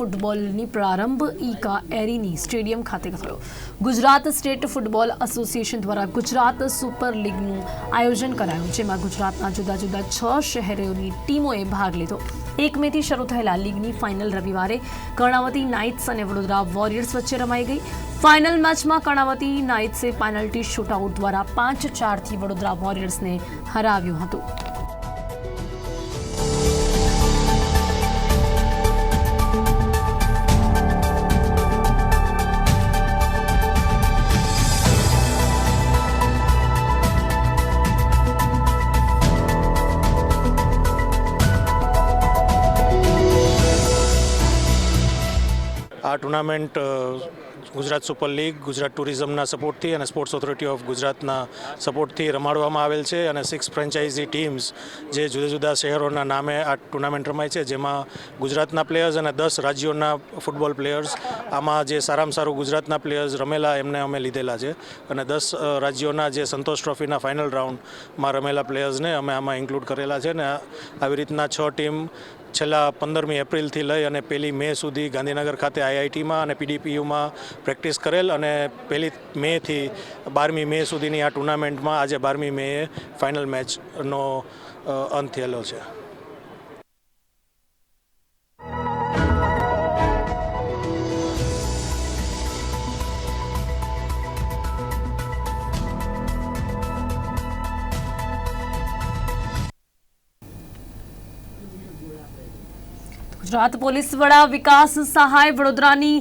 ફૂટબોલની પ્રારંભ ઈકા એરીની સ્ટેડિયમ ખાતે થયો. ગુજરાત સ્ટેટ ફૂટબોલ એસોસિએશન દ્વારા ગુજરાત સુપર લીગનું આયોજન કરાયું, જેમાં ગુજરાતના જુદા જુદા છ શહેરોની ટીમોએ ભાગ લીધો. એક મેથી શરૂ થયેલા લીગની ફાઇનલ રવિવારે કર્ણાવતી નાઇટ્સ અને વડોદરા વોરિયર્સ વચ્ચે રમાઈ ગઈ. ફાઇનલ મેચમાં કર્ણાવતી નાઇટ્સે પેનલ્ટી શૂટઆઉટ દ્વારા પાંચ ચારથી વડોદરા વોરિયર્સને હરાવ્યું હતું. આ tournament Gujarat super league, Gujarat ટુરિઝમના સપોર્ટથી અને સ્પોર્ટ્સ ઓથોરિટી ઓફ ગુજરાતના સપોર્ટથી રમાડવામાં આવેલ છે અને સિક્સ ફ્રેન્ચાઇઝી ટીમ્સ જે જુદા જુદા શહેરોના નામે આ ટુર્નામેન્ટ રમાય છે, જેમાં ગુજરાતના પ્લેયર્સ અને દસ રાજ્યોના ફૂટબોલ પ્લેયર્સ આમાં જે સારામાં સારું ગુજરાતના પ્લેયર્સ રમેલા એમને અમે લીધેલા છે અને દસ રાજ્યોના જે સંતોષ ટ્રોફીના ફાઇનલ રાઉન્ડમાં રમેલા પ્લેયર્સને અમે આમાં ઇન્ક્લુડ કરેલા છે ને આવી રીતના છ ટીમ છેલ્લા પંદરમી એપ્રિલથી લઈ અને પહેલી મે સુધી ગાંધીનગર ખાતે આઈઆઈટીમાં અને પીડીપીયુમાં પ્રેક્ટિસ કરેલ અને પહેલી મેથી બારમી મે સુધીની આ ટુર્નામેન્ટમાં આજે બારમી મેએ ફાઇનલ મેચનો અંત થયેલો છે. ગુજરાત પોલીસ વડા વિકાસ સહાય વડોદરાની